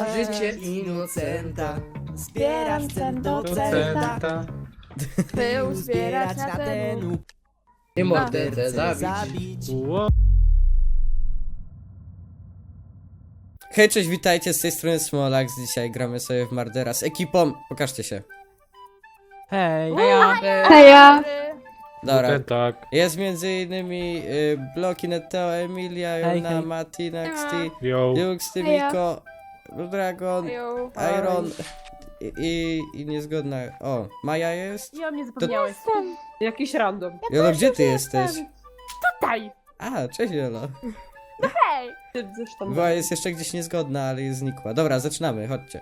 Życie inocenta. Zbieram cen do centa. Był zbierać na ten. Nie mordercę zabić. Hej, cześć, witajcie, z tej strony Smolax. Dzisiaj gramy sobie w Mardera z ekipą. Pokażcie się. Hej. Heja. Dobra. Ten tak. Jest między innymi y, Bloki Neteo, Emilia, Hej, Jona, hej. Mati, Nexty, Yo. Lux, Tymiko, Dragon, Ją. Iron i, i, i niezgodna. O, Maja jest? O mnie zapomniałeś. Jakiś random. Jolo, gdzie ty jesteś? Tutaj. A, cześć Jolo. Hej. Ty zresztą. Była jest jeszcze gdzieś niezgodna, ale jest znikła. Dobra, zaczynamy, chodźcie.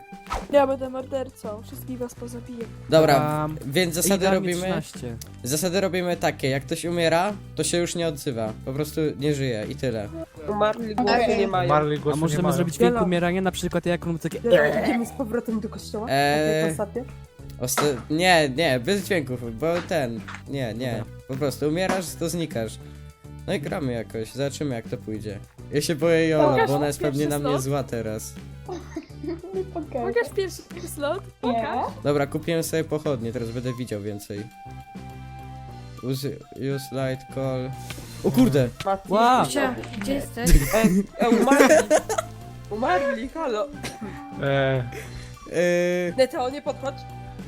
Ja będę mordercą. Wszystkich was pozabiję. Dobra, Um, więc zasady robimy. 13. Zasady robimy takie, jak ktoś umiera, to się już nie odzywa. Po prostu nie żyje i tyle. Umarli głosu nie mają. Marley A głosu nie możemy mają. zrobić dźwięk umierania, na przykład jak robię takie Idziemy z powrotem do kościoła? Eee. Tak jak ostatnio? Osta- nie, nie, bez dźwięków, bo ten. Nie, nie. Po prostu umierasz, to znikasz. No i gramy jakoś, zobaczymy jak to pójdzie. Ja się boję Jola, Pokaż bo ona jest pierwszy pewnie na mnie slot. zła teraz. Pokaż pierwszy slot. Pokaż. Dobra, kupiłem sobie pochodnie, teraz będę widział więcej. Use, use light call. O kurde! Wow. Gdzie, gdzie jesteś? E, e, umarli. Umarli, halo. Eee, Yy, Neteo, nie podchodź.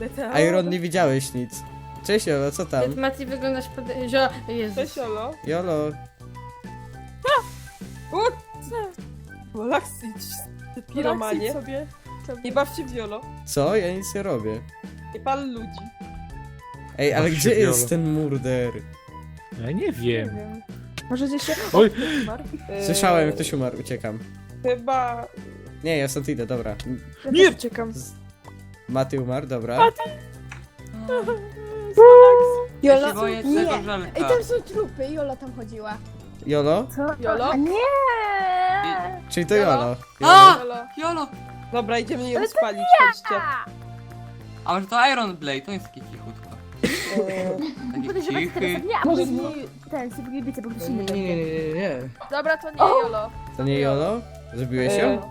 Neteo. Iron, nie widziałeś nic. Cześć Jolo, co tam? Mati wyglądasz podejrzewam. Jezus. Cześć, Olo. Jolo, Relaksić. Ty piromanie. sobie. Nie bawcie w wiolo. co? Ja nic nie robię. Nie pal ludzi. Ej, ale Ach, gdzie się jest Jolo. ten murder? ja nie wiem. Może gdzieś się... Oj. E, Słyszałem, jak ktoś umarł, uciekam. Chyba... Nie, ja stąd idę, dobra. Ja Nie. też uciekam. Maty umarł, dobra. Jola, boję nie. tego Ej, żelka. tam są trupy, Jola tam chodziła. Jolo? Jolo? Nie! Czyli to Jolo? Jolo. A! Jolo. Jolo! Dobra, idziemy ją spalić, chodźcie. A może to Iron Blade, to jest takie cichutko. Taki cichy. Może mi ten, bo ktoś Nie, inny nie, nie, nie, nie. Dobra, to nie Jolo. To nie Jolo? Zabiłeś e, ją?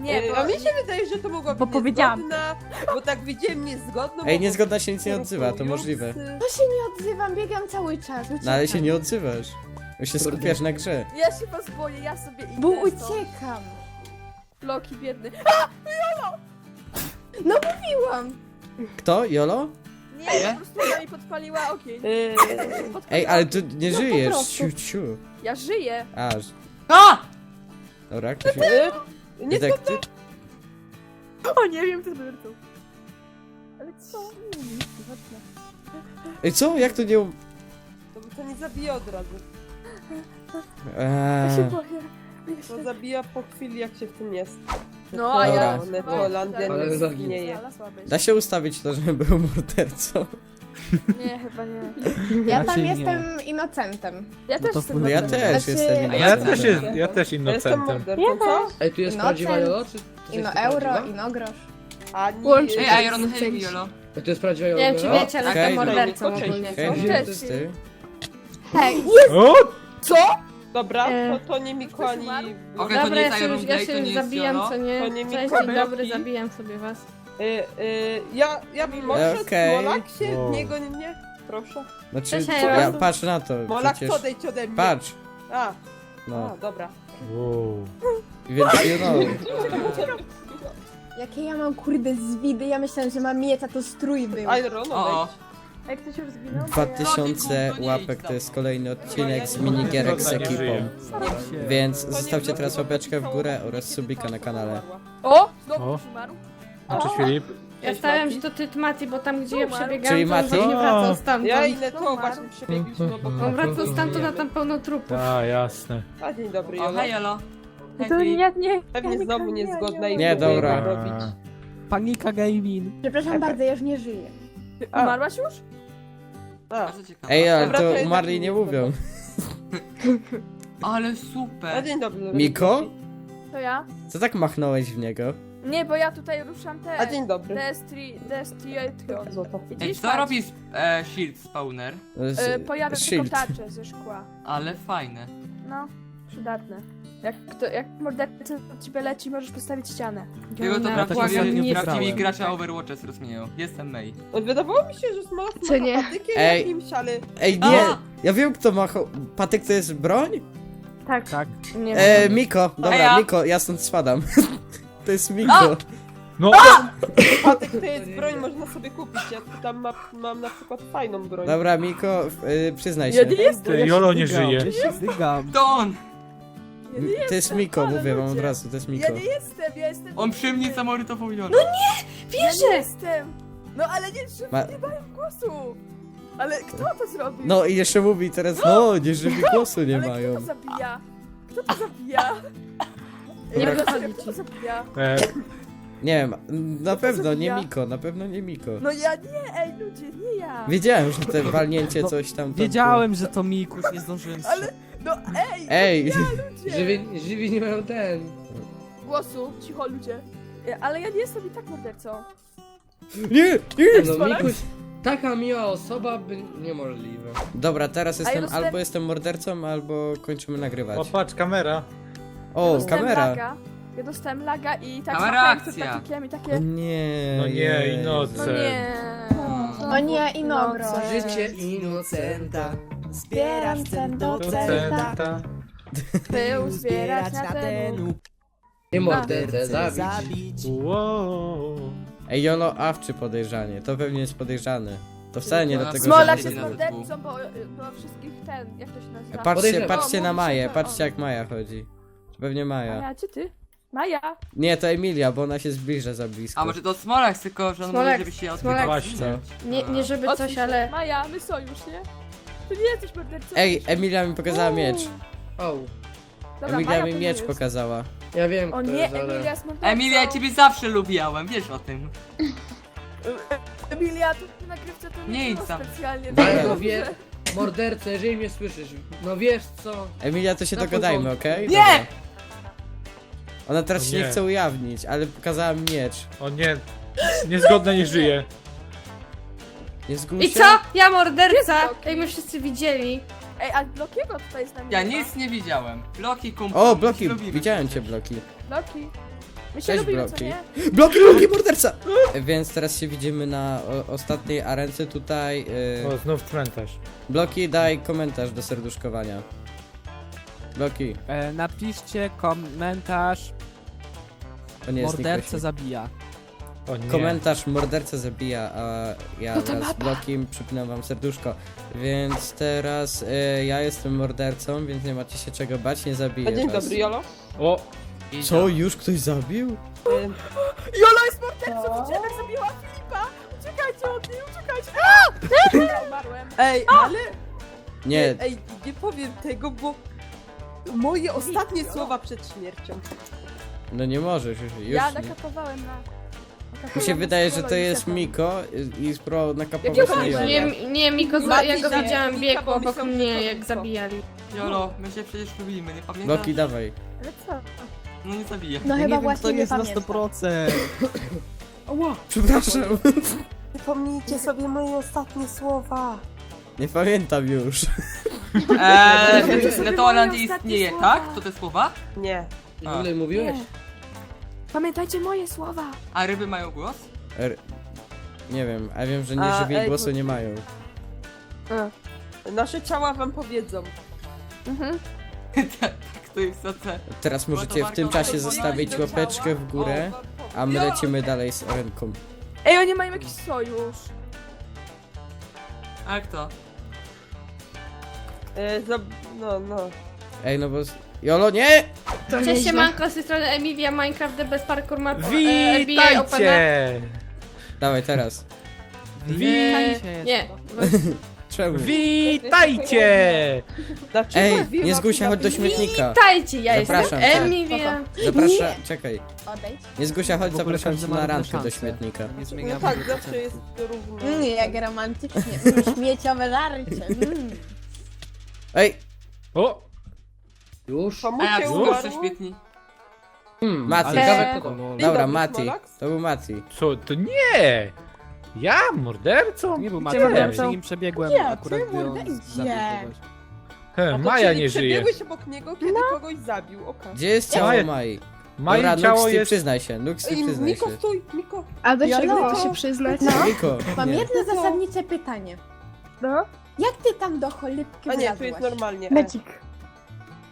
Nie, e, bo... A mi się wydaje, że to mogła Bo być powiedziałam. niezgodna, bo tak widziałem niezgodną. Ej, niezgodna się nic nie odzywa, to możliwe. To się nie odzywam, biegam cały czas. Uciekam. No ale się nie odzywasz. Bo się Kurde. skupiasz na grze. Ja się was boję, ja sobie idę Bo stąd. uciekam. Loki biedny. Mówiłam. Kto? Jolo? Nie, po prostu ona mi podpaliła ogień. Podpaliła Ej, ale ty nie No po żyjesz. prostu. Ciu, ciu. Ja żyję. Aż. A! Dobra, ktoś... nie Detektyw? O, nie wiem, co to Ale co? Ej, co? Jak to nie... um- to, to nie zabija od razu. Ja się Eee. boję. To zabija po chwili, jak się w tym jest. No, a ja... Dobra. Ale nie być. Da się ustawić to, żeby był mordercą. Nie, chyba nie. Ja Raczej tam nie. jestem inocentem. Ja No też to jestem No ja też Znaczy- jestem A ja też, jest, ja też Ja jestem innocentem. mordercą, co? Ej, tu jest prawdziwa Jolo? Czy to jest Ino prawdziwa? euro, ino grosz. A nie. Łącznie. Ej, Iron Heavy, Jolo. Ej, to jest prawdziwa Jolo? Nie wiem, czy wiecie, ale Okej. jestem mordercą Okej. ogólnie. Hej, Cześć. to jest ty? Hej, O! Dobra, E, to, to nie Miko ani... Okej, to Dobra, ja jest się Iron już, ja się to już nie jest zabijam, Jolo. co nie? To nie Cześć, Mikołaj dzień dobry, zabijam sobie was. Y, y, ja, ja bym może Okej. Molak się, Wow. nie goń mnie, proszę. Znaczy, Cześć, ja patrz na to Molak, przecież. podejdź ode mnie. Patrz. A, No, a, dobra. Wow. więc you know. jakie ja mam kurde zwidy, ja myślałam, że mam miecz, a to strój był. Iron, O, odejdź. Jak ktoś już zginął? 2000 to nie łapek idź to jest kolejny odcinek z minigierek z nie ekipą. Więc nie zostawcie teraz łapeczkę w górę oraz subika na kanale. O! Znowu O. umarł. Cześć Filip. Ja Cześć, stałem, Mati. że to ty Mati, bo tam gdzie ja. Czyli przebiegałam, to on Mati? właśnie wracał stamtąd. Ja i Neto Umarł. właśnie przebiegliśmy obok. On wracał stamtąd, a tam pełno trupów. A, jasne. A dzień dobry, O, Jola. hej, Jolo. To Heavy. nie, nie. Pewnie znowu niezgodna i Nie, próbuje dobra. go robić. Panika gaming. Przepraszam bardzo, ja już nie żyję. A. Umarłaś już? A, Bardzo ciekawe. Ej, ale to to jednak umarli nie mówią. Ale a super. dzień dobry. Miko? To ja? Co tak machnąłeś w niego? Nie, bo ja tutaj ruszam te... A dzień dobry. Destri... Destri... Złoto. Ej, Widzisz? co Patrz. robi sp- e, Shield Spawner? Z- Y, Pojawia się Shield. tarcze ze szkła. Ale fajne. No. Przydatne. Jak, kto, jak morderca od ciebie leci, możesz postawić ścianę. Tego to Ja tak prawdziwi, ostatnio nie prawdziwi brałem. gracze Overwatcha zrozumieją. Jestem May. Wydawało mi się, że z mocno Co nie? patykiem Ej. jakimś, ale... Ej, nie! A! Ja wiem kto ma. Cho... Patyk to jest broń? Tak. Tak. Nie E, Miko, dobra, ja. Miko, ja stąd spadam. to jest Miko. No, Patyk to jest broń, można sobie kupić. Ja tam ma, mam na przykład fajną broń. Dobra, Miko, y, przyznaj Ja się. nie jestem. ty, Jolo nie żyje. Ja się dygam. To on! To jest Miko, ale mówię wam od ludzie. razu, to jest Ja Miko. nie jestem, ja jestem... On przy mnie samorytował Jolo. Wierzę! Ja nie jestem! No ale nie, że Ma- nie mają głosu. Ale kto to zrobił? No i jeszcze mówi teraz, no, nie żeby głosu nie ale mają. kto to zabija? Kto to zabija? Nie wychodzi ci. to zabija? E, Nie wiem, na pewno nie? Miko, na pewno nie Miko. No ja nie, ej ludzie, nie ja. Wiedziałem, że te walnięcie No, coś tam... to Wiedziałem, że to Mikus, nie zdążyłem Ale, no ej, Ej, ludzie. Żywi, żywi nie mają ten. Głosu, cicho ludzie. Ja- Ale ja nie jestem i tak mordercą. nie, nie! No Polak? Mikuś, taka miła osoba by niemożliwe. Dobra, teraz ja jestem dostałem- albo jestem mordercą, albo kończymy nagrywać. o, patrz, kamera. O, dostałem kamera. Laga. Ja dostałem laga i tak Kamera machałem przed akcja. patykiem i O takie... nie. No nie, Jezu. Inoce. No nie. O nie, Inogro. No, co? Życie inocenta. Zbieram ten do centa. Docenta. Pył zbierać na ten... Nie mordercę zabić. Wow. Ej, Jolo Awczy podejrzanie, to pewnie jest podejrzany. To wcale nie No, dlatego, Smolak że... na zespół. mordercą, bo, bo wszystkich ten... Jak to się nazywa? Patrzcie, Podejrzewam. patrzcie O, na się Maję, patrzcie jak Maja chodzi. Pewnie Maja. Maja, czy ty? Maja! Nie, to Emilia, bo ona się zbliża za blisko. A może to Smolak, tylko że on Smolak, mówi, żeby się odbywać. Co? Nie, nie żeby coś, się. ale... Maja, my sojusz, nie? Ty nie jesteś mordercą. Ej, Emilia mi pokazała miecz. O, Dobra, Emilia Maja mi to miecz jest. pokazała. ja wiem O kto nie, jest, ale... Emilia jest mordercą. Emilia, ja ciebie zawsze lubiałem, wiesz o tym. Emilia, tu w nagrywce to Nie nie idź było tam. specjalnie. Daj, no wie, mordercę, jeżeli mnie słyszysz, no wiesz co? Emilia, to się Na dogadajmy, okej? Nie! Dobra. Ona teraz O się nie nie. chce ujawnić, ale pokazała mi miecz. O nie, niezgodne nie żyje. Nie zgłuś I co? Ja morderca! Jest Loki. Jak my wszyscy widzieli. Ej, a Blokiego tutaj jest na mnie. Ja nic nie widziałem. Bloki kumpel. O, Bloki, lubimy widziałem cię, przecież. Bloki. Bloki. My się Cześć, lubimy, Bloki. co nie? Bloki, Bloki, morderca! Więc teraz się widzimy na o, ostatniej arence tutaj. y, O, znów cmentarz. Bloki, daj komentarz do serduszkowania. Bloki, E, napiszcie komentarz to nie jest Morderca zabija. O nie. Komentarz morderca zabija, a ja wraz z Blokiem przypinam wam serduszko. Więc teraz y, ja jestem mordercą, więc nie macie się czego bać, nie zabiję A dzień was. dobry, Jolo. O, Co, już ktoś zabił? Jolo jest mordercą, widziałem jak zabiła Filipa! Uciekajcie od niej, uciekajcie! Ja umarłem. Ej, ale... Nie, Ej, nie powiem tego, bo... Moje ostatnie słowa przed śmiercią. no nie możesz już. już Ja nie. nakapowałem na... Mi się wydaje, że to jest Miko i- i spróbował nakapować Jakiego na Miko? Jolo. Nie, nie, Miko, za, ja go zabił widziałam, biegł bo obok mnie, jak zabijali. Jolo, my się przecież lubimy, nie pamiętasz? Bloki, dawaj. Ale co? No nie zabiję. No ja chyba nie wiem, właśnie kto nie jest na pamiętam. 100%. Przepraszam. Przypomnijcie sobie moje ostatnie słowa. Nie pamiętam już. Eee, sobie Netoland moje ostatnie istnieje, słowa. tak? To te słowa? Nie. W ogóle mówiłeś? Nie. Pamiętajcie moje słowa. A ryby mają głos? Er... Nie wiem, a wiem, że nie A, żywi ej, głosu nie mają. Nasze ciała wam powiedzą. Mhm. tak, to jest to te. Teraz możecie w tym czasie zostawić łapeczkę w górę, a my lecimy dalej z ręką. Ej, oni mają jakiś sojusz. A kto? E, za... No, no. Ej, no bo... Jolo, nie! Cześć, siemanko, z tej strony Emilia, Minecraft, The Best Parkour Map, e, NBA Opena. Witajcie! Dawaj teraz. Witajcie. Nie, Czemu? Witajcie! Dlaczego Ej, nie się, chodź do śmietnika. witajcie, ja jestem Zapraszam cię. Emilia. Zapraszam, czekaj. Odejdź. Nie zgósia, chodź, W ogóle zapraszam każdy cię ma na równe randkę do szanse. śmietnika. Nie No zmieniamy tak, zawsze jest równo. Mm, jak romantycznie. Mm, śmieciowe żarcie. Mm. Ej, O! Już? A jak Komuś się umarło? świetnie. Hmm, Mati. ciekawe Eee. kto to. dobra, dobry, Mati. Smolax. To był Mati. Co, to nie! Ja? Mordercą? Nie był Nie. Mateusz, ja mordercą? przy nim przebiegłem Gdzie? akurat Ty gdy on mordercie? zabił kogoś. He, A to Maja czyli nie żyje. przebiegłeś obok niego, kiedy kogoś zabił, okej. Gdzie jest ciało Maja- Mai? Mai Dobra, ciało Nuxty, jest... przyznaj się, Nuxty, Ej, przyznaj Miko, się. stój, Miko. A do Ja czego no. to się przyznać? No. Miko, Mam nie. jedno zasadnicze pytanie. No. Jak ty tam do cholipki A nie, tu jest normalnie. Medzik.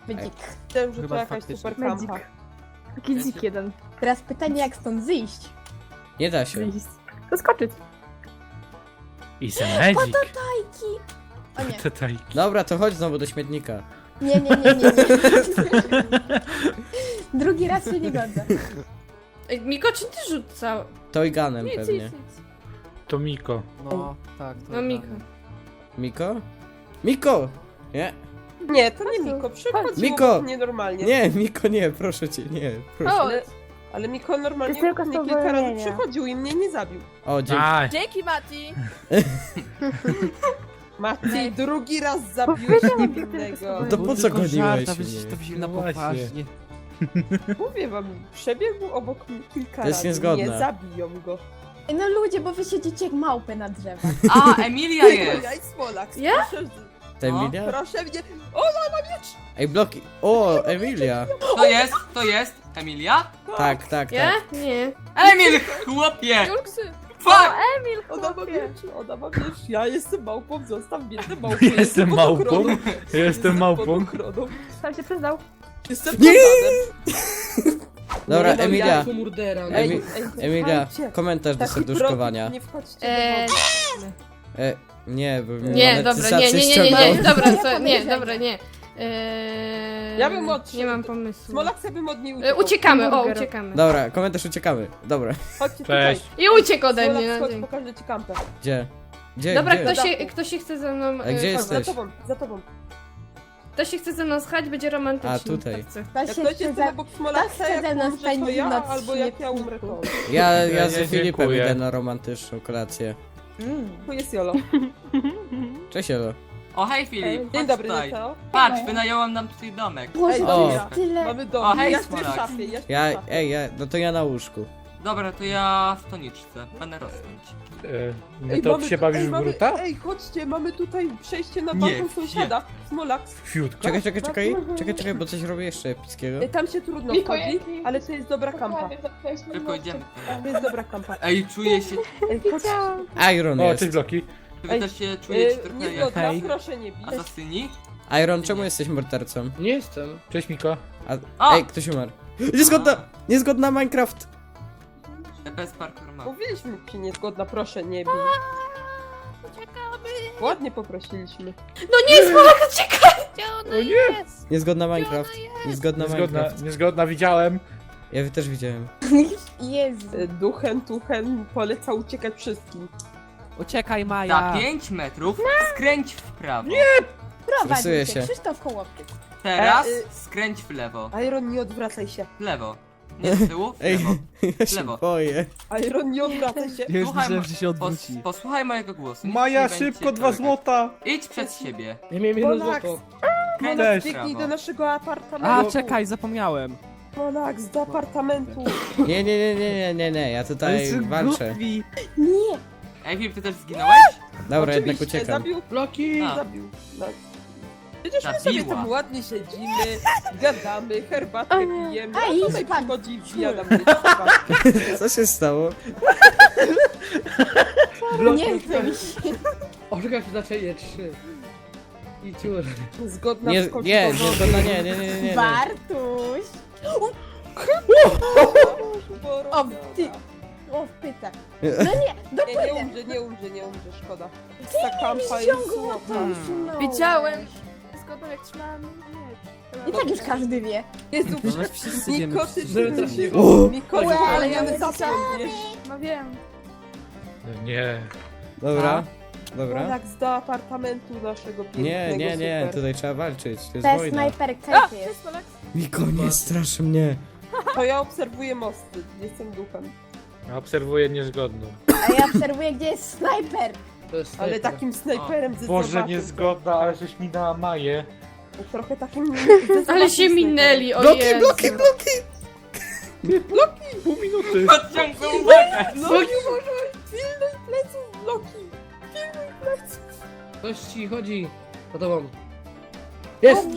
Medzik. Myślałem, że to Chyba jakaś faktycznie. super kampa. Taki dzik jeden. Teraz pytanie, jak stąd zejść? Nie da się. Zaskoczyć. I magic. Tajki! O nie, Tutaj. Dobra, to chodź znowu do śmietnika. nie, nie, nie, nie. nie. Drugi raz się nie godzę. Ej, Miko, czy ty rzucał? Toyganem Nic, pewnie. nic, nic. To Miko. No, tak. to No Miko. Miko? Miko! Nie, Nie, to nie Miko, przychodził Miko! obok mnie normalnie. nie, Miko nie, proszę cię, nie, proszę. Ale, ale Miko normalnie tylko mnie kilka razy spowolnienie. przychodził i mnie nie zabił. O, dzięki. Aj, Dzięki, Mati! Mati, drugi raz zabiłeś niewinnego. To po co Tylko goniłeś żart, a wy mnie? to wzięli No na właśnie. poważnie. Mówię wam, przebiegł obok mnie kilka To jest razy. niezgodne. Nie zabiją go. No ludzie, bo wy siedzicie jak małpy na drzewach. A, Emilia jest! Ja i Smolak. Ja? Proszę, Ta Emilia? proszę mnie. O, no, na miecz! Ej, bloki. O, Emilia. To jest, to jest Emilia? Tak, tak, Ja? tak. Nie. Emil, chłopie! Julksy. Fuck! Emil, Ona ma chłopie. miecz, ona ma miecz. Ja jestem małpą, zostaw mnie tę małpą. Jestem pod małpą? ochroną. Jestem małpą. pod ochroną. Sam się przyznał. Jestem Nie! Dobra, Nie Emilia. murdera. no. Emi- Emilia, słuchajcie, komentarz do taki serduszkowania. produkt, Nie wchodźcie Eee, do wody. E, nie, bo mi nie, dobra, nie, nie, nie, nie, nie, ściągnął. dobra, co, nie, dobra, nie. Eee, Ja bym odszedł. Nie mam pomysłu. Smolak sobie modnie E, uciekał. uciekamy, o, uciekamy. Dobra, komentarz uciekamy. Dobra, Chodźcie Cześć. tutaj. I uciekł ode mnie. Smolak, No, chodź, dzięki. pokażę ci kampę. gdzie? Gdzie, Dobra, gdzie? kto się, kto się chce ze mną... A gdzie e, jest? Za Jesteś. tobą, za tobą. Kto się chce ze mną schać, będzie romantyczny. A, tutaj. Tak. To Jak się ktoś chce jest za... Smolaksa, tak chce ze mną umrze to spędzić ja, noc albo jak ja umrę to. Ja, Ja ja nie z Filipem dziękuję. idę na romantyczną kolację. Mm. Tu jest Jolo. Cześć, Elo. O, hej Filip, Dzień chodź dobry, tutaj. Neteo. Patrz, wynająłem nam tutaj domek. Boże, to o. jest tyle... Mamy dom. O, hej, ja śpię w Smolak. szafie, ja śpię Ja, szafie. ej, ja, no to ja na łóżku. Dobra, to ja w toniczce. Będę rosnąć. E, no Ej, to mamy się bawisz ej, w mamy- gruta? Ej, chodźcie, mamy tutaj przejście na Nie, balkon sąsiada. Smolak. Fiutka. Czekaj, czekaj, czekaj, czekaj, czekaj, bo coś robię jeszcze epickiego. Ej, Tam się trudno Miko, wchodzi, jest- ale to jest dobra kampa. Tylko idziemy. To jest dobra kampa. Ej, czuję się... Ej, chodź. Iron O, jest. cześć Bloki. Wy Ej, też się czujecie Ej, trochę nie jak zgoda, Hej. proszę nie bić. asasyni? Iron, czemu jesteś mordercą? Nie jestem. Cześć Miko. A, ej, ktoś umarł. Niezgodna, niezgodna Minecraft. Bez parkour. Mówiliśmy ci niezgodna, proszę nie bij. Ładnie poprosiliśmy. No nie, Smolak, uciekaj! Gdzie ona O nie! jest? Niezgodna Minecraft. Niezgodna Niezgodna, Minecraft. niezgodna widziałem. Ja też widziałem. Jezu. E, Duchen, tuchen poleca uciekać wszystkim. Uciekaj, Za Maja. 5 metrów skręć w prawo. Prowadź Stresuję się. się. Krzysztof Kołopczyk. Teraz E, y- skręć w lewo. Iron, nie odwracaj się. W lewo. Nie z tyłu, w Ej, lewo. ja się Lewo. boję. Iron, nie odwracaj się. Ja już Słuchaj, myślałem, ma- że się Pos, odwróci. posłuchaj mojego głosu. nic Maja, nie będzie szybko, dwa złota. Idź przed siebie. Ja miałem jedno Polak. złoto. Kręć w biegnij do naszego apartamentu. A, czekaj, zapomniałem. Monak, do apartamentu. Nie, nie, nie, nie, nie, nie, nie, ja tutaj walczę. głupi. Nie. Ej, Filip, ty też zginąłeś? Dobra, jednak Oczywiście, uciekam. Zabił, Bloki! A. zabił. No. Przecież my sobie Zabiła. tam ładnie siedzimy, gadamy, herbatkę pijemy, A, idź tutaj pan. przychodzi i. Co się stało? Nie chcę mi się. Się znaczenie 3. I ciur. Zgodna Nie, wskoczy nie, nie, nie, nie, nie, nie. Bartuś. O, ty. O, pyta. No nie, do Nie, nie umrze, nie umrze, nie umrze, szkoda. Ta kampa jest słodka. Widziałem. Zgodną jak trzymałam miecz. I tak już każdy wie. Jezu, No, wszyscy wiemy, Niko, wszyscy Żeby wiemy. trafiło. Niko, Łe, ale ja ja zasłon, wiesz. No wiem. No Nie. Dobra, dobra. Tak, z do apartamentu naszego pięknego, Nie, nie, nie, super. tutaj trzeba walczyć, to jest To jest wojna. snajperka gdzie jest. Miko, nie strasz mnie. To ja obserwuję mosty, jestem duchem. Obserwuję niezgodną. A ja obserwuję, gdzie jest snajper. To jest Ale snajper. takim snajperem ze Boże, zębatym. niezgodna, ale żeś mi dała Maję. Trochę takim... Ale się minęli, o Bloki, Jezu. bloki, bloki! Pół minuty. Podciągnę uwagę! No nie uważaj! Pilnuj pleców, Loki! Ktoś ci chodzi. Za tobą. Jest!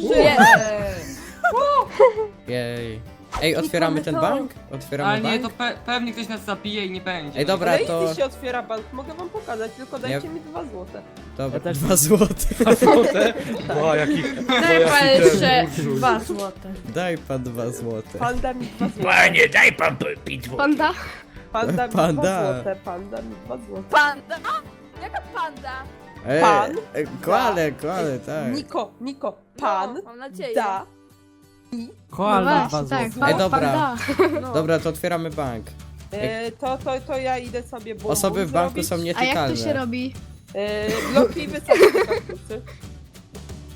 Jej. Ej, otwieramy ten bank? Otwieramy Ale nie, bank? to pe pewnie ktoś nas zabije i nie będzie. Ej, dobra, Ale to... jeśli się otwiera bank, mogę wam pokazać, tylko dajcie mi dwa złote. Dobra, Ja też- dwa złote. Złote? O, jaki... Daj pan jeszcze dwa złote. Daj pan dwa złote. Pan da mi dwa złote. Panie, daj pan pić wodę. Panda? Pan da mi Panda. dwa złote. Pan da mi dwa złote. Panda? Jaka panda? Ej, Pan? ej, Koale, koale, tak. Niko, Niko, pan No, mam nadzieję. da Koala No dwa właśnie, złote. Ej, dobra. Panda. No. Dobra, to otwieramy bank. E, to, to, to ja idę sobie bum, Osoby bum w banku zrobić. są nietykalne. robi? E, bloki wysadzić kaktusy.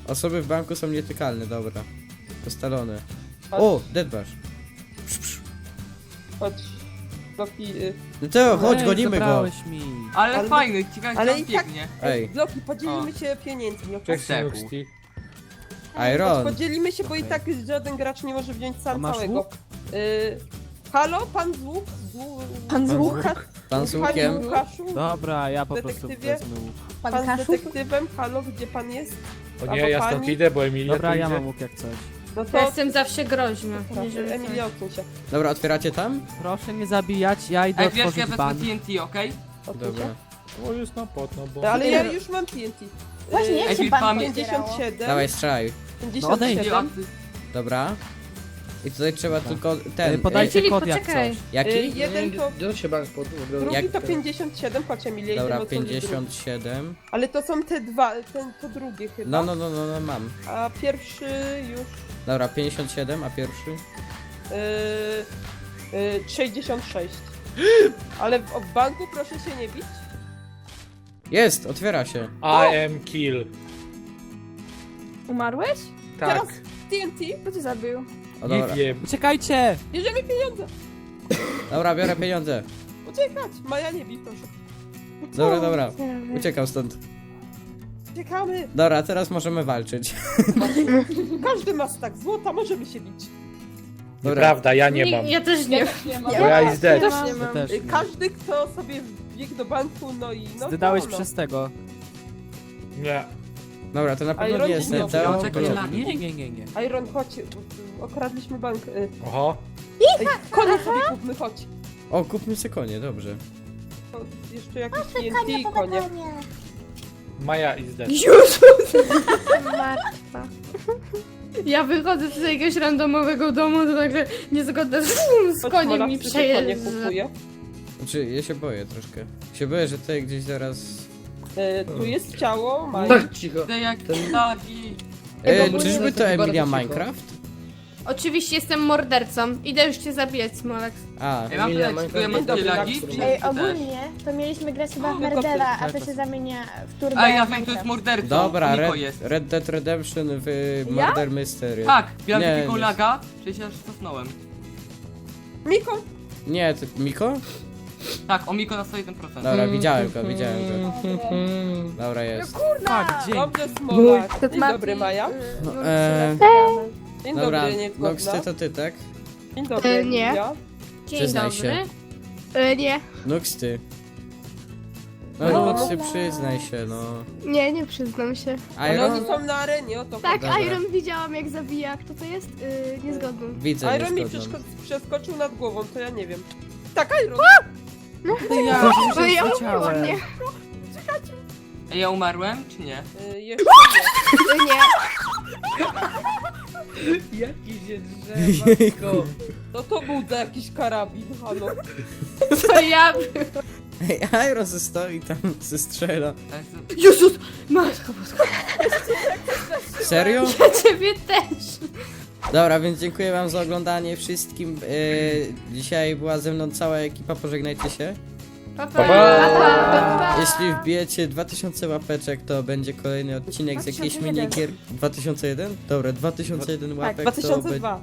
Osoby w banku są nietykalne, dobra. Ustalone. O, deadbash. Chodź. Bloki, y, No to chodź, Ej, gonimy go. zabrałeś mi. Ale, Ale- fajny, ciekawe ale jak i tak- biegnie. Ej, bloki, podzielimy się pieniędzmi. okej? Cześć, Steku. Iron. Podzielimy się, bo i tak żaden gracz nie może wziąć A sam masz całego. łuk? Y, halo, pan z łuk? Z łu- Pan z łuka? Pan z Panie łukiem. Łukaszu? Dobra, ja po prostu Detektywie? wezmę łuk. Pan Pan z Kaszu? detektywem? Halo, gdzie pan jest? O Albo nie, ja stąd pani? idę, bo Emilia Dobra, tu ja idzie. mam łuk jak coś. No Ja to... jestem zawsze groźna. Proszę, Jeżeli Emilia, odsuń się. Dobra, otwieracie tam? Proszę nie zabijać, ja idę Ej, wiesz, ja otworzyć wezmę ban. TNT, okej? Odsuń Dobra. O, jest na pot, no bo... No, ale ja już mam TNT. Właśnie, jak Ej, się pan pamię- podzierało? 57, Dawaj, strzelaj. No odejdź. 57. Dobra. I tutaj trzeba tylko ten... Ej, Podajcie Filip, kod jak poczekaj. coś. e, Jaki? Y, jeden to... Gdzie się bank pod... Drugi Jak to to? 57, chodź Emilia, Dobra, idziemy otworzyć drugi. 57. Ale to są te dwa, ten, to drugie chyba. No, no, no, no, no, mam. A pierwszy już... Dobra, 57, a pierwszy? Yy, yy, 66. Ale w, w banku proszę się nie bić. Jest, otwiera się. I am kill. Umarłeś? Tak, Teraz TNT. Kto cię zabił? O, nie dobra. wiem. Uciekajcie! Bierzemy pieniądze. Dobra, biorę pieniądze. Uciekać. Maja nie bij, proszę. Dobra, dobra. Uciekam stąd. Uciekamy. Dobra, teraz możemy walczyć. Każdy ma stak złota, możemy się bić. Dobra. Nieprawda, ja nie Nie, mam. ja też nie. Bo ja is dead. Też nie mam. też nie. Każdy, kto sobie wbiegł do banku, no i no Zdydałeś to, no. przez tego. Nie. Dobra, to na pewno Iron nie jest. Czekaj, na- Nie, nie, nie, nie. Iron, chodź. Okradliśmy bank. Yy, Oho. Ej, konie sobie kupmy, chodź. O, kupmy sobie konie, dobrze. To jeszcze jakieś TNT i konie. Maja is dead. Martwa. Ja wychodzę z jakiegoś randomowego domu, to także niezgodne z, z koniem Mola, mi wszyscy konie przejeżdża. kupuje. Znaczy, ja się boję troszkę. Się boję, że tutaj gdzieś zaraz... Yy, tu jest ciało, Maja. Tak, cicho. Idę jak Ten- Dagi. E, czyżby jest to Emilia cicho. Minecraft? Oczywiście jestem mordercą. Idę już cię zabijać, Smolek. A, Ej, mam Emilia, pytanie, czy tu Minecraft jest lagi? Czy Ej, też? ogólnie to mieliśmy grać chyba w Tylko Merdera, a to tylko. się zamienia w Turbo Ej, ja wiem, Minecraft. jest mordercą. dobra, Niko Red, jest. Red Dead Redemption w Ja? Murder Mystery. Tak, miałem Nie, takiego nie. laga, że się aż cofnąłem. Miko, Nie, ty, Miko? Tak, o Miko na 101%. Dobra, widziałem go, widziałem go. Dobra, jest. Tak, dzięki. dobrze Smolak. To Dzień Mati, dobry, Maja. y, No, e. Dzień Dobra, dobry, niezgodna. Noxty to ty, tak? Dzień dobry, E, nie. Dzień Przyznaj dobry. się. E, nie, Noxty. No. No, Noxty, przyznaj się, no. nie, nie przyznam się. Ale oni Iron? są na arenie, o to Tak, Dobra. Iron widziałam jak zabija. Kto to jest? Yy, niezgodny. Widzę. Iron mi niezgodną. przeszko- przeskoczył nad głową, to ja nie wiem. Tak, Iron! Ja No ja się mówiłam, chciałem. nie. Ej, ja umarłem, czy nie? Y, jeszcze nie. Nie. Jaki się drzewo. No to był za jakiś karabin, halo. To ja. Ej, Iron ze stoi tam, ze strzela. Tak, z- Jezus! Matko boska. Serio? Ja ciebie też. Dobra, więc dziękuję wam za oglądanie wszystkim. Yy, dzisiaj była ze mną cała ekipa, pożegnajcie się. Pa, pa. Pa, pa. Jeśli wbijecie 2000 łapeczek, to będzie kolejny odcinek z jakiejś 2001. minigier. 2001? Dobra, 2001 Tak, łapek to będzie... 2002.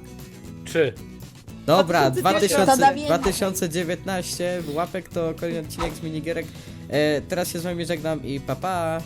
Trzy. Dobra, 2000 2000, 2019 łapek to kolejny odcinek z minigierek. E, teraz się z wami żegnam i pa pa!